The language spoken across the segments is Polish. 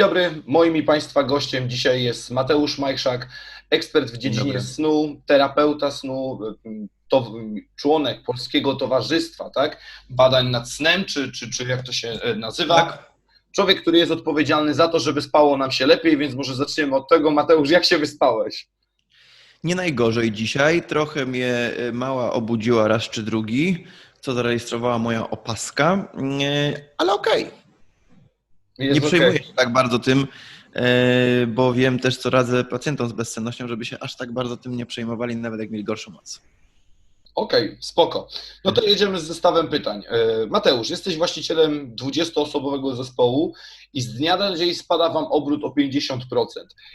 dobry, moim i Państwa gościem dzisiaj jest Mateusz Majchrzak, ekspert w dziedzinie snu, terapeuta snu, to członek Polskiego Towarzystwa tak? Badań nad snem, czy, czy, czy jak to się e, nazywa. Tak. Człowiek, który jest odpowiedzialny za to, żeby spało nam się lepiej, więc może zaczniemy od tego. Mateusz, jak się wyspałeś? Nie najgorzej dzisiaj. Trochę mnie y, mała obudziła raz czy drugi, co zarejestrowała moja opaska, y, ale okej. Jest Nie przejmuję się tak bardzo tym, y, bo wiem też, co radzę pacjentom z bezsennością, żeby się aż tak bardzo tym nie przejmowali, nawet jak mieli gorszą noc. Okej, spoko. No to jedziemy z zestawem pytań. E, Mateusz, jesteś właścicielem 20-osobowego zespołu i z dnia na dzień spada Wam obrót o 50%.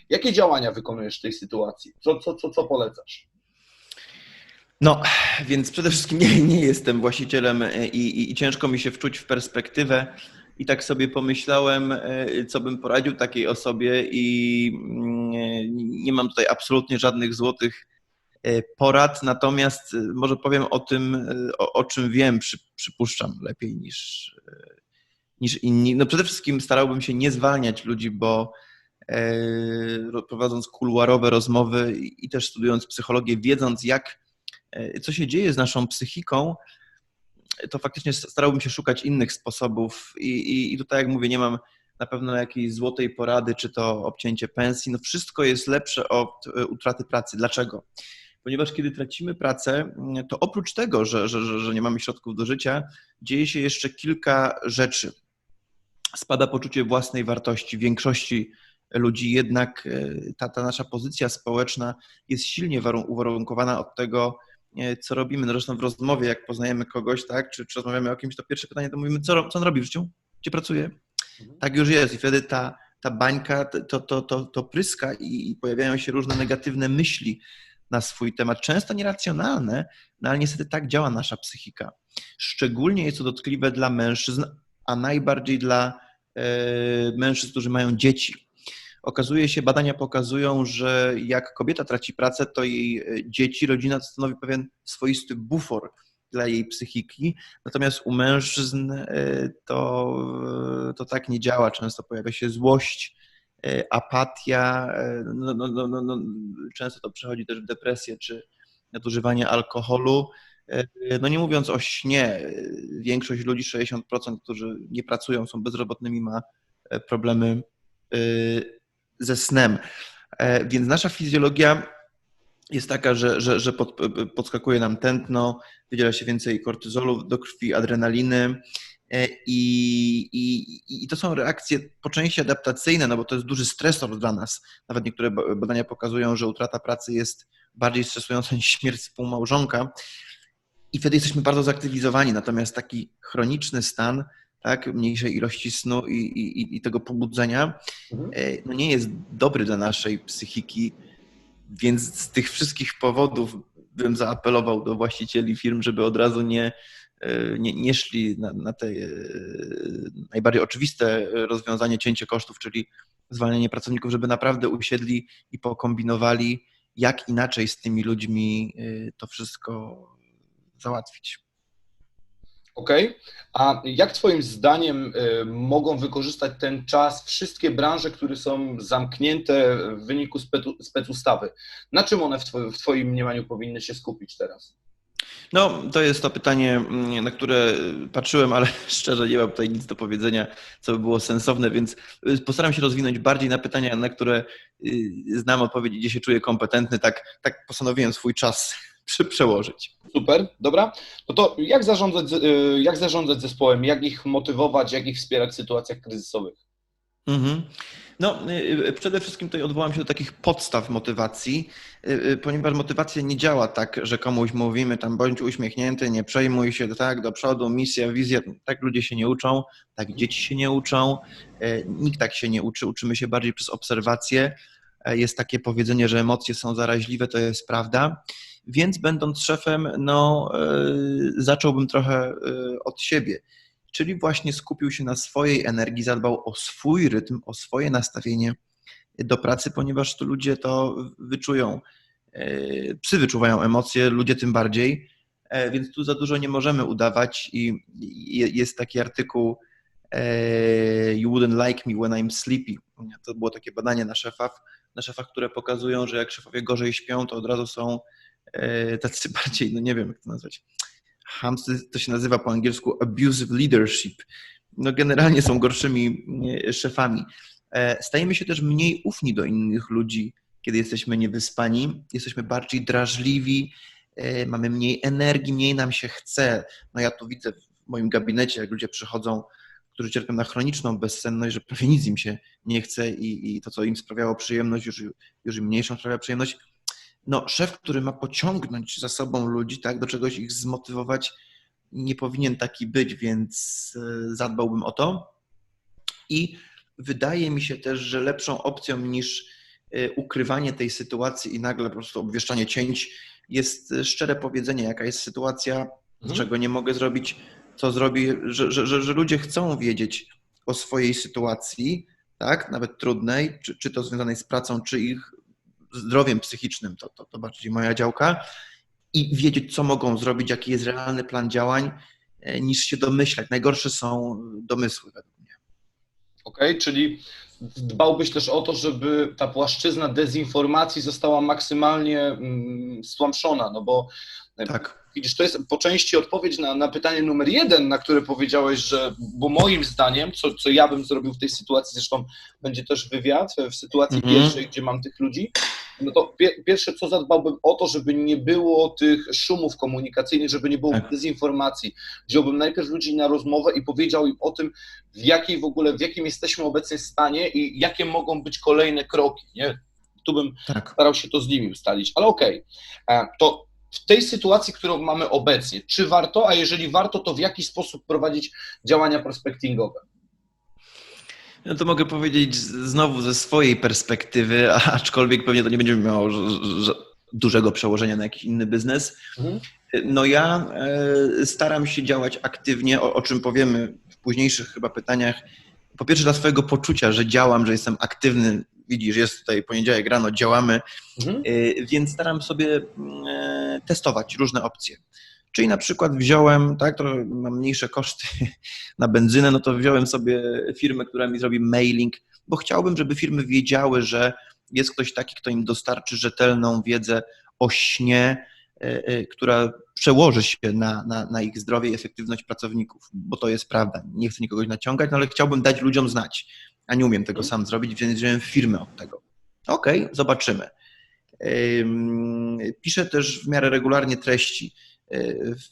Jakie działania wykonujesz w tej sytuacji? Co, co, co, co polecasz? No, więc przede wszystkim nie, nie jestem właścicielem y, i, i, i ciężko mi się wczuć w perspektywę. I tak sobie pomyślałem, y, co bym poradził takiej osobie, i mm, y, nie mam tutaj absolutnie żadnych złotych y, porad, natomiast może powiem o tym, o, o czym wiem, przy, przypuszczam lepiej niż, niż inni. No przede wszystkim starałbym się nie zwalniać ludzi, bo ro- prowadząc kuluarowe rozmowy i też studiując psychologię, wiedząc jak e, co się dzieje z naszą psychiką, to faktycznie starałbym się szukać innych sposobów i, i, i tutaj, jak mówię, nie mam na pewno jakiejś złotej porady, czy to obcięcie pensji. No wszystko jest lepsze od e, utraty pracy. Dlaczego? Ponieważ kiedy tracimy pracę, to oprócz tego, że, że, że, nie mamy środków do życia, dzieje się jeszcze kilka rzeczy. Spada poczucie własnej wartości. W większości ludzi jednak e, ta, ta nasza pozycja społeczna jest silnie warun- uwarunkowana od tego, co robimy. No Zresztą w rozmowie, jak poznajemy kogoś, tak, czy, czy rozmawiamy o kimś, to pierwsze pytanie to mówimy, co, co on robi w życiu? Gdzie pracuje? Mhm. Tak już jest i wtedy ta, ta bańka to, to, to, to pryska i, i pojawiają się różne negatywne myśli na swój temat, często nieracjonalne, no ale niestety tak działa nasza psychika. Szczególnie jest to dotkliwe dla mężczyzn, a najbardziej dla e, mężczyzn, którzy mają dzieci. Okazuje się, badania pokazują, że jak kobieta traci pracę, to jej e, dzieci, rodzina stanowi pewien swoisty bufor dla jej psychiki. Natomiast u mężczyzn e, to, to tak nie działa. Często pojawia się złość, e, apatia, e, no, no, no, no, no, często to przechodzi też w depresję czy nadużywanie alkoholu. E, No nie mówiąc o śnie, e, większość ludzi, 60%, którzy nie pracują, są bezrobotnymi, ma e, problemy e, ze snem. E, Więc nasza fizjologia jest taka, że, że, że pod, podskakuje nam tętno, wydziela się więcej kortyzolu do krwi, adrenaliny. e, I, i, I to są reakcje po części adaptacyjne, no bo to jest duży stresor dla nas. Nawet niektóre ba- badania pokazują, że utrata pracy jest bardziej stresująca niż śmierć współmałżonka. I wtedy jesteśmy bardzo zaktywizowani. Natomiast taki chroniczny stan, tak, mniejszej ilości snu i, i, i tego pobudzenia, Mhm. e, no nie jest dobry dla naszej psychiki, więc z tych wszystkich powodów bym zaapelował do właścicieli firm, żeby od razu nie, e, nie, nie szli na, na te e, najbardziej oczywiste rozwiązanie cięcie kosztów, czyli zwalnianie pracowników, żeby naprawdę usiedli i pokombinowali, jak inaczej z tymi ludźmi to wszystko załatwić. Okej. A jak Twoim zdaniem y, mogą wykorzystać ten czas wszystkie branże, które są zamknięte w wyniku specustawy? Na czym one w, two- w Twoim mniemaniu powinny się skupić teraz? No, to jest to pytanie, mm, na które patrzyłem, ale szczerze nie mam tutaj nic do powiedzenia, co by było sensowne, więc y, postaram się rozwinąć bardziej na pytania, na które y, znam odpowiedź, gdzie się czuję kompetentny. Tak, tak postanowiłem swój czas przełożyć. Super, dobra. No to jak zarządzać, y, jak zarządzać zespołem, jak ich motywować, jak ich wspierać w sytuacjach kryzysowych? Mhm. No, y, y, przede wszystkim tutaj odwołam się do takich podstaw motywacji, ponieważ motywacja nie działa tak, że komuś mówimy tam bądź uśmiechnięty, nie przejmuj się, tak, do przodu, misja, wizja. Tak ludzie się nie uczą, tak dzieci się nie uczą, nikt tak się nie uczy, uczymy się bardziej przez obserwację. E, Jest takie powiedzenie, że emocje są zaraźliwe, to jest prawda. Więc będąc szefem, no, y, zacząłbym trochę y, od siebie. Czyli właśnie skupił się na swojej energii, zadbał o swój rytm, o swoje nastawienie do pracy, ponieważ tu ludzie to wyczują. E, Psy wyczuwają emocje, ludzie tym bardziej, e, więc tu za dużo nie możemy udawać i jest taki artykuł e, You wouldn't like me when I'm sleepy, To było takie badanie na szefach, na szefach, które pokazują, że jak szefowie gorzej śpią, to od razu są e, tacy bardziej, no nie wiem jak to nazwać, hamsty, to się nazywa po angielsku abusive leadership. No generalnie są gorszymi e, szefami. E, Stajemy się też mniej ufni do innych ludzi, kiedy jesteśmy niewyspani, jesteśmy bardziej drażliwi, e, mamy mniej energii, mniej nam się chce. No ja tu widzę w moim gabinecie, jak ludzie przychodzą, którzy cierpią na chroniczną bezsenność, że prawie nic im się nie chce i, i to, co im sprawiało przyjemność, już, już im mniejszą sprawia przyjemność. No, szef, który ma pociągnąć za sobą ludzi, tak, do czegoś ich zmotywować, nie powinien taki być, więc e, zadbałbym o to. I wydaje mi się też, że lepszą opcją niż e, ukrywanie tej sytuacji i nagle po prostu obwieszczanie cięć jest e, szczere powiedzenie, jaka jest sytuacja, Mhm. czego nie mogę zrobić, co zrobi, że, że, że, że ludzie chcą wiedzieć o swojej sytuacji, tak, nawet trudnej, czy, czy to związanej z pracą, czy ich zdrowiem psychicznym, to, to, to bardziej moja działka, i wiedzieć, co mogą zrobić, jaki jest realny plan działań, e, niż się domyślać. Najgorsze są domysły według mnie. Okej, czyli dbałbyś też o to, żeby ta płaszczyzna dezinformacji została maksymalnie mm, stłamszona, no bo Tak. Widzisz, to jest po części odpowiedź na, na pytanie numer jeden, na które powiedziałeś, że, bo moim zdaniem, co, co ja bym zrobił w tej sytuacji, zresztą będzie też wywiad w sytuacji Mhm. pierwszej, gdzie mam tych ludzi, no to pie, pierwsze, co zadbałbym o to, żeby nie było tych szumów komunikacyjnych, żeby nie było Tak. dezinformacji. Wziąłbym najpierw ludzi na rozmowę i powiedział im o tym, w jakiej w ogóle, w jakim jesteśmy obecnie stanie i jakie mogą być kolejne kroki, nie? Tu bym Tak. starał się to z nimi ustalić, ale okej. E, To w tej sytuacji, którą mamy obecnie, czy warto, a jeżeli warto, to w jaki sposób prowadzić działania prospectingowe? No to mogę powiedzieć znowu ze swojej perspektywy, aczkolwiek pewnie to nie będzie miało dużego przełożenia na jakiś inny biznes. No ja e, staram się działać aktywnie, o, o czym powiemy w późniejszych chyba pytaniach. Po pierwsze dla swojego poczucia, że działam, że jestem aktywny. Widzisz, jest tutaj poniedziałek rano, działamy, Mhm. e, więc staram sobie mm, e, testować różne opcje. Czyli na przykład wziąłem, tak, to mam mniejsze koszty na benzynę, no to wziąłem sobie firmę, która mi zrobi mailing, bo chciałbym, żeby firmy wiedziały, że jest ktoś taki, kto im dostarczy rzetelną wiedzę o śnie, e, e, która przełoży się na, na, na ich zdrowie i efektywność pracowników, bo to jest prawda. Nie chcę nikogo naciągać, no ale chciałbym dać ludziom znać, a nie umiem tego sam zrobić, więc wziąłem firmę od tego. Okej, zobaczymy. Ym, Piszę też w miarę regularnie treści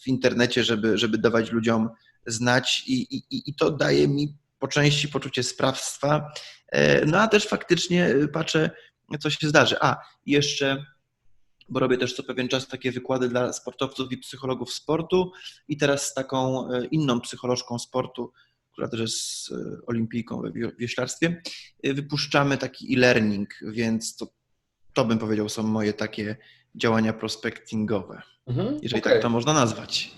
w internecie, żeby, żeby dawać ludziom znać i, i, i to daje mi po części poczucie sprawstwa, E, no a też faktycznie y, patrzę, co się zdarzy. A, jeszcze, bo robię też co pewien czas takie wykłady dla sportowców i psychologów sportu i teraz z taką e, inną psycholożką sportu, która też jest e, olimpijką we wio- wioślarstwie, e, wypuszczamy taki e-learning, więc to, to bym powiedział są moje takie działania prospectingowe, Mhm. jeżeli Okej. tak to można nazwać.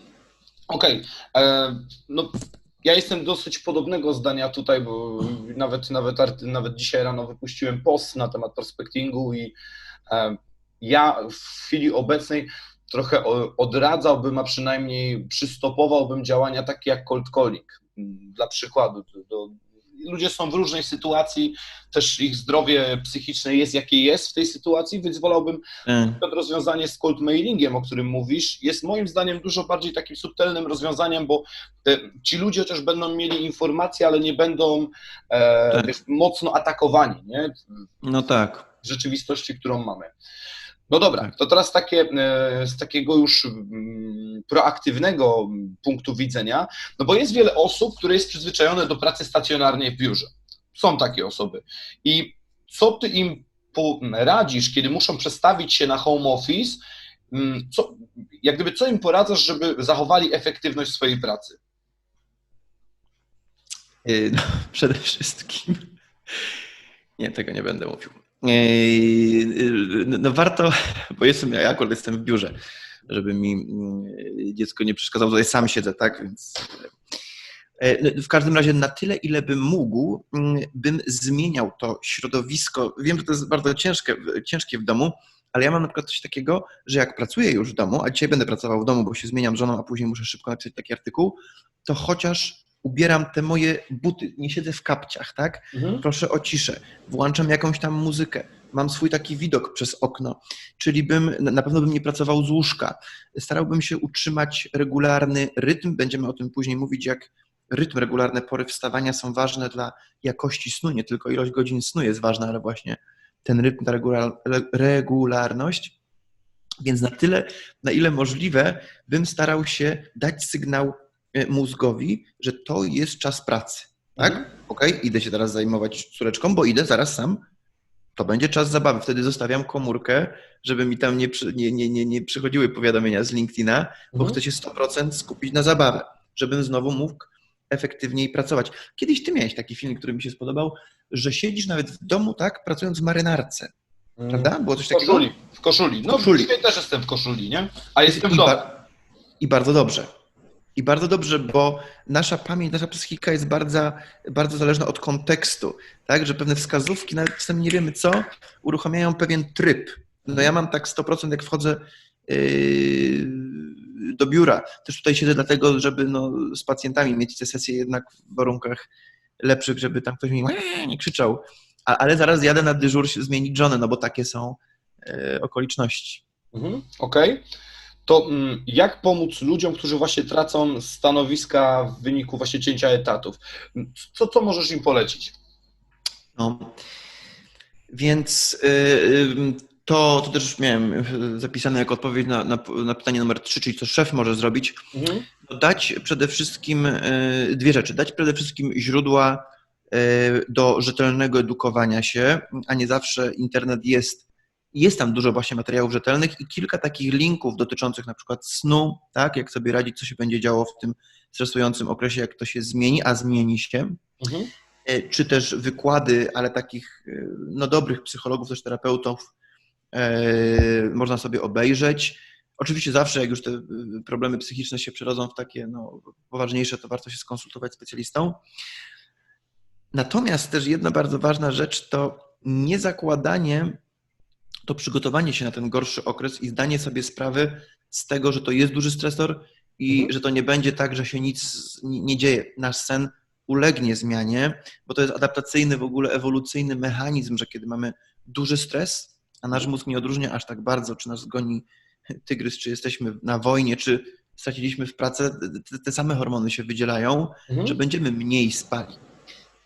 Okej. E, No, ja jestem dosyć podobnego zdania tutaj, bo nawet, nawet, nawet dzisiaj rano wypuściłem post na temat prospectingu i e, ja w chwili obecnej trochę odradzałbym, a przynajmniej przystopowałbym działania takie jak cold calling. Mm, Dla przykładu, do, do, ludzie są w różnej sytuacji, też ich zdrowie psychiczne jest jakie jest w tej sytuacji, więc wolałbym to rozwiązanie z cold mailingiem, o którym mówisz, jest moim zdaniem dużo bardziej takim subtelnym rozwiązaniem, bo ci ludzie chociaż będą mieli informacje, ale nie będą e, Tak. mocno atakowani nie? No tak. w rzeczywistości, którą mamy. No dobra, Tak. to teraz takie, e, z takiego już mm, proaktywnego punktu widzenia, no bo jest wiele osób, które jest przyzwyczajone do pracy stacjonarnej w biurze. Są takie osoby. I co ty im radzisz, kiedy muszą przestawić się na home office? Mm, Co, jak gdyby co im poradzasz, żeby zachowali efektywność swojej pracy? E, No, przede wszystkim. Nie, tego nie będę mówił. E, e, No warto, bo jestem, ja akurat jestem w biurze, żeby mi mm, dziecko nie przeszkadzało, tutaj sam siedzę, tak, więc no, w każdym razie na tyle, ile bym mógł, bym zmieniał to środowisko. Wiem, że to jest bardzo ciężkie, ciężkie w domu, ale ja mam na przykład coś takiego, że jak pracuję już w domu, a dzisiaj będę pracował w domu, bo się zmieniam żoną, a później muszę szybko napisać taki artykuł, to chociaż ubieram te moje buty, nie siedzę w kapciach, tak? Mhm. Proszę o ciszę, włączam jakąś tam muzykę, mam swój taki widok przez okno, czyli bym, na pewno bym nie pracował z łóżka. Starałbym się utrzymać regularny rytm, będziemy o tym później mówić, jak rytm, regularne pory wstawania są ważne dla jakości snu, nie tylko ilość godzin snu jest ważna, ale właśnie ten rytm, ta regular, regularność. Więc na tyle, na ile możliwe, bym starał się dać sygnał mózgowi, że to jest czas pracy. Tak? Mhm. Okej, idę się teraz zajmować córeczką, bo idę zaraz sam. To będzie czas zabawy. Wtedy zostawiam komórkę, żeby mi tam nie, nie, nie, nie, nie przychodziły powiadomienia z LinkedIna, bo Mhm. chcę się 100% skupić na zabawę, żebym znowu mógł efektywniej pracować. Kiedyś ty miałeś taki film, który mi się spodobał, że siedzisz nawet w domu, tak, pracując w marynarce, prawda? Było coś W takiego? koszuli, w koszuli. No, W koszuli. też jestem w koszuli, nie? A jestem w I, domu. ba- I bardzo dobrze. I bardzo dobrze, bo nasza pamięć, nasza psychika jest bardzo, bardzo zależna od kontekstu, tak? Że pewne wskazówki, nawet czasami nie wiemy co, uruchamiają pewien tryb. No ja mam tak 100% jak wchodzę yy, do biura. Też tutaj siedzę dlatego, żeby no, z pacjentami mieć te sesje jednak w warunkach lepszych, żeby tam ktoś mi nie krzyczał. A, ale zaraz jadę na dyżur zmienić żonę, no bo takie są yy, okoliczności. Mhm. Okej. To mm, jak pomóc ludziom, którzy właśnie tracą stanowiska w wyniku właśnie cięcia etatów? Co, co możesz im polecić? No. Więc y, y, to, to też już miałem y, zapisane jako odpowiedź na, na, na pytanie numer 3, czyli co szef może zrobić. Mhm. No dać przede wszystkim dwie rzeczy. Dać przede wszystkim źródła do rzetelnego edukowania się, a nie zawsze internet jest. Jest tam dużo właśnie materiałów rzetelnych i kilka takich linków dotyczących na przykład snu, tak, jak sobie radzić, co się będzie działo w tym stresującym okresie, jak to się zmieni, a zmieni się Mhm. e, czy też wykłady, ale takich e, no, dobrych psychologów, też terapeutów e, można sobie obejrzeć. Oczywiście zawsze, jak już te problemy psychiczne się przerodzą w takie no, poważniejsze, to warto się skonsultować z specjalistą. Natomiast też jedna bardzo ważna rzecz to nie zakładanie, to przygotowanie się na ten gorszy okres i zdanie sobie sprawy z tego, że to jest duży stresor i Mhm. że to nie będzie tak, że się nic nie dzieje. Nasz sen ulegnie zmianie, bo to jest adaptacyjny, w ogóle ewolucyjny mechanizm, że kiedy mamy duży stres, a nasz mózg nie odróżnia aż tak bardzo, czy nas goni tygrys, czy jesteśmy na wojnie, czy straciliśmy w pracy, te, te same hormony się wydzielają, Mhm. że będziemy mniej spali.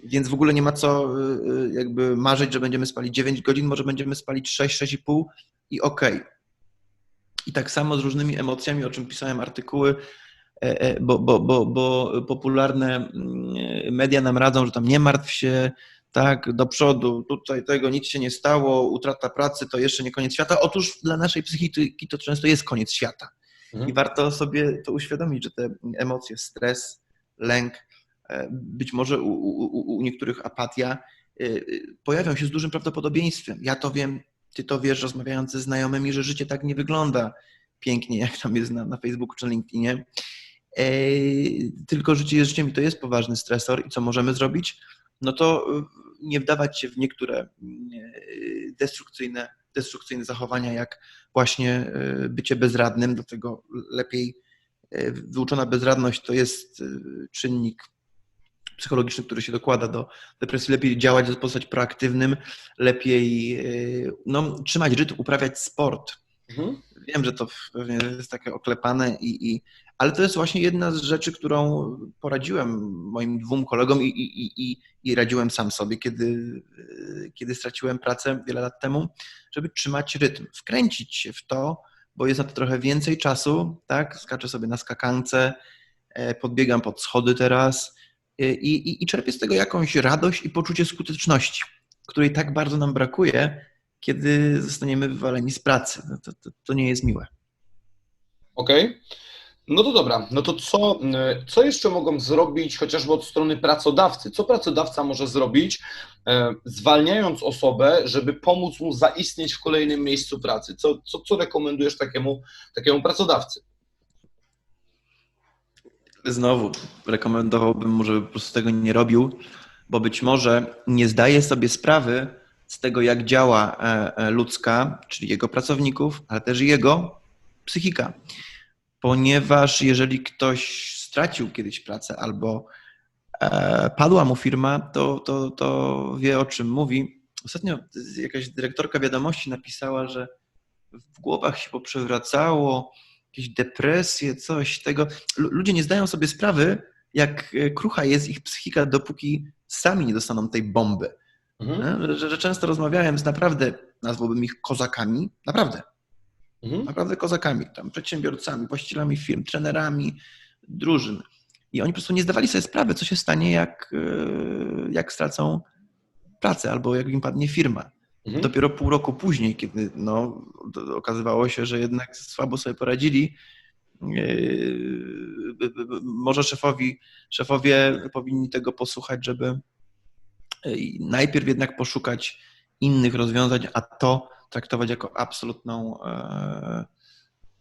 Więc w ogóle nie ma co y, y, jakby marzyć, że będziemy spalić 9 godzin, może będziemy spalić 6, 6,5 i okej. I tak samo z różnymi emocjami, o czym pisałem artykuły, e, e, bo, bo, bo, bo popularne mm, media nam radzą, że tam nie martw się, tak, do przodu, tutaj tego nic się nie stało, utrata pracy to jeszcze nie koniec świata. Otóż dla naszej psychiki to często jest koniec świata. Mhm. I warto sobie to uświadomić, że te emocje, stres, lęk, być może u, u, u- niektórych apatia, e, e, pojawią się z dużym prawdopodobieństwem. Ja to wiem, ty to wiesz, rozmawiając ze znajomymi, że życie tak nie wygląda pięknie, jak tam jest na, na Facebooku czy LinkedInie. E, Tylko życie jest życiem i to jest poważny stresor. I co możemy zrobić? No to e, nie wdawać się w niektóre e, destrukcyjne, destrukcyjne zachowania, jak właśnie e, bycie bezradnym, dlatego lepiej e, wyuczona bezradność to jest e, czynnik psychologiczny, który się dokłada do depresji. Lepiej działać, pozostać proaktywnym, lepiej e, no, trzymać rytm, uprawiać sport. Mhm. Wiem, że to pewnie jest takie oklepane, i, i, ale to jest właśnie jedna z rzeczy, którą poradziłem moim dwóm kolegom i, i, i- i, i radziłem sam sobie, kiedy, e, kiedy straciłem pracę wiele lat temu, żeby trzymać rytm, wkręcić się w to, bo jest na to trochę więcej czasu, tak? Skaczę sobie na skakance, e, podbiegam pod schody teraz i, i, i czerpię z tego jakąś radość i poczucie skuteczności, której tak bardzo nam brakuje, kiedy zostaniemy wywaleni z pracy. No to, to, to nie jest miłe. Okej. No to dobra, no to co, y, co jeszcze mogą zrobić chociażby od strony pracodawcy? Co pracodawca może zrobić, e, zwalniając osobę, żeby pomóc mu zaistnieć w kolejnym miejscu pracy? Co, co, co rekomendujesz takiemu, takiemu pracodawcy? Znowu rekomendowałbym mu, żeby po prostu tego nie robił, bo być może nie zdaje sobie sprawy z tego, jak działa e, e, ludzka, czyli jego pracowników, ale też jego psychika. Ponieważ jeżeli ktoś stracił kiedyś pracę albo e, padła mu firma, to, to, to wie o czym mówi. Ostatnio jakaś dyrektorka wiadomości napisała, że w głowach się poprzewracało, jakieś depresje, coś tego. Lu- Ludzie nie zdają sobie sprawy, jak e, krucha jest ich psychika, dopóki sami nie dostaną tej bomby. Mhm. Nie? Że, że często rozmawiałem z naprawdę, nazwałbym ich kozakami, naprawdę, Mhm. naprawdę kozakami, tam przedsiębiorcami, właścicielami firm, trenerami drużyn. I oni po prostu nie zdawali sobie sprawy, co się stanie, jak, e, jak stracą pracę albo jak im padnie firma. Mhm. Dopiero pół roku później, kiedy no, okazywało się, że jednak słabo sobie poradzili, yy, może szefowi, szefowie powinni tego posłuchać, żeby yy, najpierw jednak poszukać innych rozwiązań, a to traktować jako absolutną e,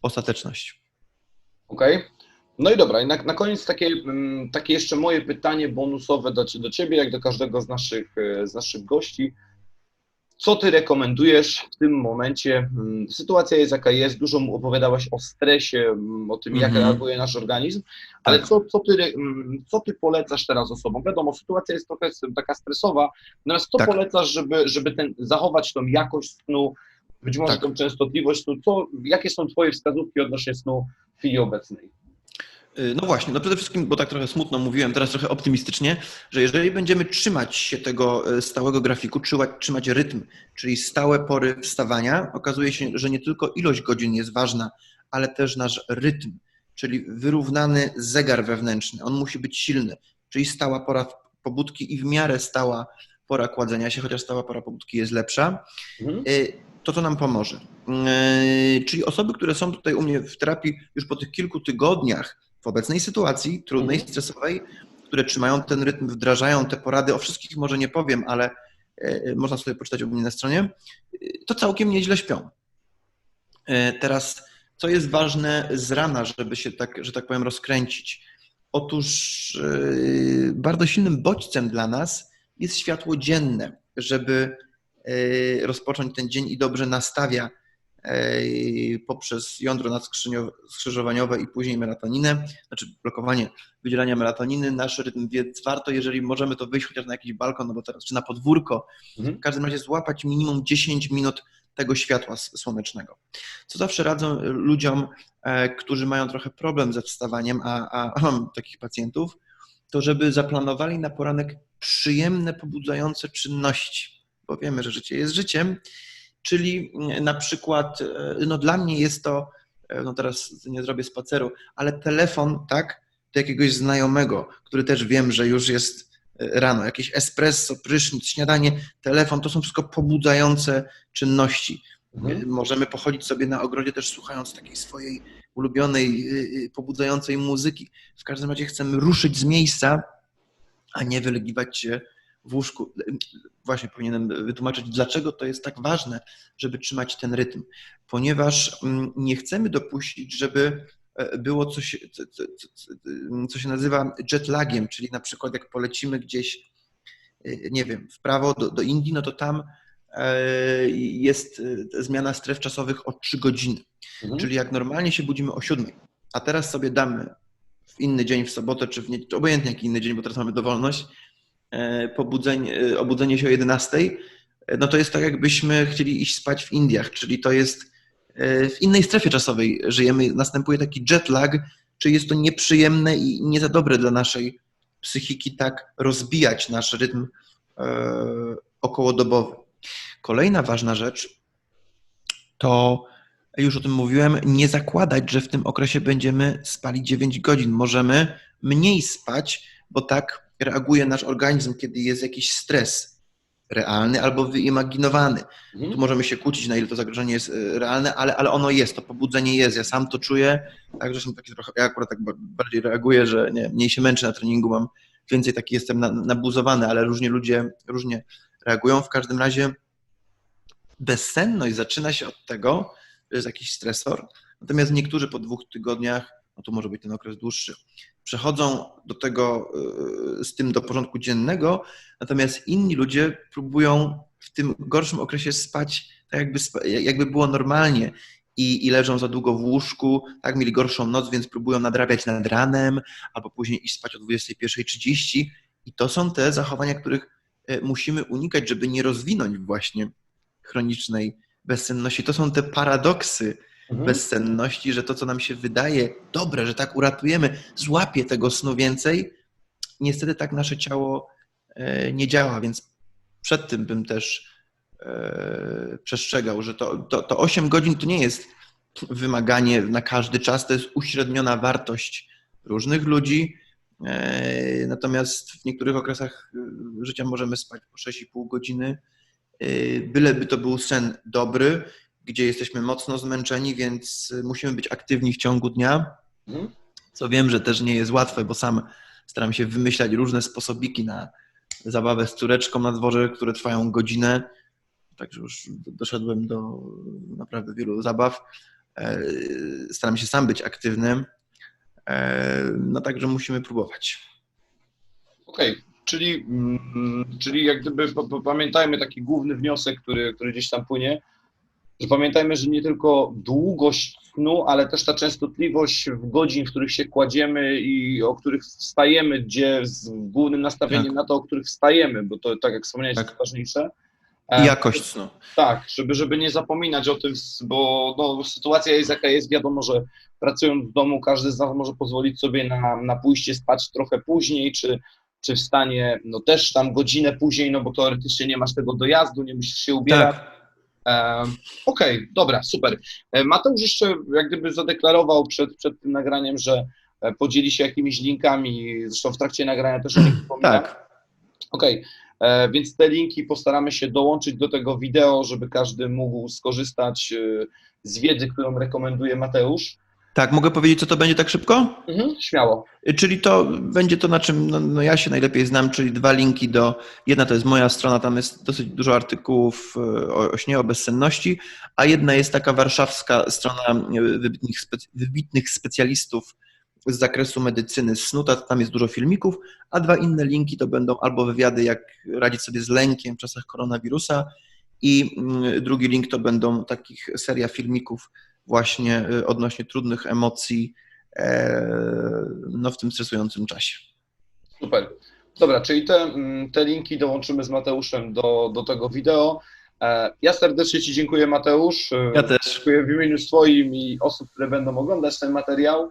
ostateczność. Okej. No i dobra, i na, na koniec takie, mm, takie jeszcze moje pytanie bonusowe do, do Ciebie, jak do każdego z naszych, e, z naszych gości. Co Ty rekomendujesz w tym momencie? Mm, Sytuacja jest jaka jest, dużo mu opowiadałaś o stresie, mm, o tym, jak Mhm. reaguje nasz organizm, ale Tak. co, co, ty, mm, co Ty polecasz teraz osobom? Wiadomo, sytuacja jest trochę taka stresowa, natomiast co Tak. polecasz, żeby, żeby ten, zachować tą jakość snu, być może Tak. tą częstotliwość snu? Co, jakie są Twoje wskazówki odnośnie snu w chwili obecnej? Y, No właśnie, no przede wszystkim, bo tak trochę smutno mówiłem, teraz trochę optymistycznie, że jeżeli będziemy trzymać się tego y, stałego grafiku, trzymać, rytm, czyli stałe pory wstawania, okazuje się, że nie tylko ilość godzin jest ważna, ale też nasz rytm, czyli wyrównany zegar wewnętrzny. On musi być silny, czyli stała pora pobudki i w miarę stała pora kładzenia się, chociaż stała pora pobudki jest lepsza. Mhm. Y, to to nam pomoże. Czyli osoby, które są tutaj u mnie w terapii już po tych kilku tygodniach w obecnej sytuacji, trudnej, Mhm. stresowej, które trzymają ten rytm, wdrażają te porady, o wszystkich może nie powiem, ale y, można sobie poczytać u mnie na stronie, to całkiem nieźle śpią. Y, Teraz, co jest ważne z rana, żeby się tak, że tak powiem, rozkręcić? Otóż bardzo silnym bodźcem dla nas jest światło dzienne, żeby rozpocząć ten dzień i dobrze nastawia poprzez jądro nadskrzyżowaniowe i później melatoninę, znaczy blokowanie wydzielania melatoniny, nasz rytm, więc warto, jeżeli możemy to wyjść chociaż na jakiś balkon, no bo teraz, czy na podwórko, Mhm. w każdym razie złapać minimum 10 minut tego światła słonecznego. Co zawsze radzę ludziom, e, którzy mają trochę problem ze wstawaniem, a, a, a mam takich pacjentów, to żeby zaplanowali na poranek przyjemne, pobudzające czynności, bo wiemy, że życie jest życiem, czyli mm, na przykład, e, no dla mnie jest to, e, no teraz nie zrobię spaceru, ale telefon, tak, do jakiegoś znajomego, który też wiem, że już jest e, rano, jakieś espresso, prysznic, śniadanie, telefon, to są wszystko pobudzające czynności. Mhm. Możemy pochodzić sobie na ogrodzie też słuchając takiej swojej ulubionej, pobudzającej muzyki. W każdym razie chcemy ruszyć z miejsca, a nie wylegiwać się w łóżku. Właśnie powinienem wytłumaczyć, dlaczego to jest tak ważne, żeby trzymać ten rytm. Ponieważ mm, nie chcemy dopuścić, żeby e, było coś, co, co, co, co się nazywa jetlagiem, czyli na przykład jak polecimy gdzieś, y, nie wiem, w prawo do, do Indii, no to tam e, jest e, zmiana stref czasowych o 3 godziny. Mhm. Czyli jak normalnie się budzimy o 7, a teraz sobie damy w inny dzień, w sobotę, czy w nie, obojętnie jaki inny dzień, bo teraz mamy dowolność, e, pobudzenie, e, obudzenie się o 11, e, no to jest tak, jakbyśmy chcieli iść spać w Indiach, czyli to jest e, w innej strefie czasowej żyjemy, następuje taki jet lag, czyli jest to nieprzyjemne i nie za dobre dla naszej psychiki tak rozbijać nasz rytm e, okołodobowy. Kolejna ważna rzecz to, już o tym mówiłem, nie zakładać, że w tym okresie będziemy spali 9 godzin. Możemy mniej spać, bo tak reaguje nasz organizm, kiedy jest jakiś stres realny albo wyimaginowany. Mhm. Tu możemy się kłócić, na ile to zagrożenie jest e, realne, ale, ale ono jest, to pobudzenie jest. Ja sam to czuję, tak, że są takie trochę, ja akurat tak ba- bardziej reaguję, że nie, mniej się męczę na treningu, mam więcej taki jestem na- nabuzowany, ale różnie ludzie różnie reagują. W każdym razie bezsenność zaczyna się od tego, że jest jakiś stresor, natomiast niektórzy po dwóch tygodniach, no to może być ten okres dłuższy, przechodzą do tego y, z tym do porządku dziennego, natomiast inni ludzie próbują w tym gorszym okresie spać tak jakby, jakby było normalnie i, i leżą za długo w łóżku, tak, mieli gorszą noc, więc próbują nadrabiać nad ranem albo później iść spać o 21.30 I to są te zachowania, których e, musimy unikać, żeby nie rozwinąć właśnie chronicznej bezsenności. To są te paradoksy Mhm. bezsenności, że to, co nam się wydaje dobre, że tak uratujemy, złapie tego snu więcej, niestety tak nasze ciało e, nie działa, więc przed tym bym też e, przestrzegał, że to, to, to 8 godzin to nie jest wymaganie na każdy czas, to jest uśredniona wartość różnych ludzi. e, Natomiast w niektórych okresach życia możemy spać po 6,5 godziny, byleby to był sen dobry, gdzie jesteśmy mocno zmęczeni, więc musimy być aktywni w ciągu dnia. Mhm. Co wiem, że też nie jest łatwe, bo sam staram się wymyślać różne sposobiki na zabawę z córeczką na dworze, które trwają godzinę. Także już doszedłem do naprawdę wielu zabaw. E, Staram się sam być aktywnym. E, No także musimy próbować. Okej, czyli, mm, czyli jak gdyby pa- pa- pamiętajmy taki główny wniosek, który, który gdzieś tam płynie, że pamiętajmy, że nie tylko długość snu, ale też ta częstotliwość w godzin, w których się kładziemy i o których wstajemy, gdzie z głównym nastawieniem Tak. na to, o których wstajemy, bo to tak jak wspomniałeś, Tak. jest ważniejsze. I E, jakość snu. Tak, żeby, żeby nie zapominać o tym, bo no, sytuacja jest jaka jest. Wiadomo, że pracując w domu, każdy z nas może pozwolić sobie na, na pójście spać trochę później, czy, czy wstanie no, też tam godzinę później, no bo teoretycznie nie masz tego dojazdu, nie musisz się ubierać. Tak. Okej, dobra, super. E, Mateusz jeszcze jak gdyby zadeklarował przed, przed tym nagraniem, że e, podzieli się jakimiś linkami, zresztą w trakcie nagrania też o nich wspominam. Tak. Okej, e, więc te linki postaramy się dołączyć do tego wideo, żeby każdy mógł skorzystać z wiedzy, którą rekomenduje Mateusz. Tak, mogę powiedzieć, co to będzie tak szybko? Mhm, śmiało. Czyli to będzie to, na czym no, no ja się najlepiej znam, czyli dwa linki do. Jedna to jest moja strona, tam jest dosyć dużo artykułów e, o, o śnie, o bezsenności, a jedna jest taka warszawska strona e, wybitnych, spec- wybitnych specjalistów z zakresu medycyny snu, ta- tam jest dużo filmików, a dwa inne linki to będą albo wywiady, jak radzić sobie z lękiem w czasach koronawirusa, i mm, drugi link to będą takich seria filmików właśnie e, odnośnie trudnych emocji e, no, w tym stresującym czasie. Super. Dobra, czyli te, mm, te linki dołączymy z Mateuszem do, do tego wideo. E, Ja serdecznie Ci dziękuję, Mateusz. E, Ja też. Dziękuję w imieniu swoim i osób, które będą oglądać ten materiał.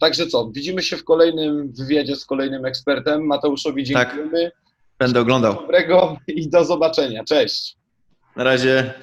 Także co, widzimy się w kolejnym wywiadzie z kolejnym ekspertem. Mateuszowi Tak. dziękujemy. Będę oglądał. Dobrego i do zobaczenia. Cześć. Na razie.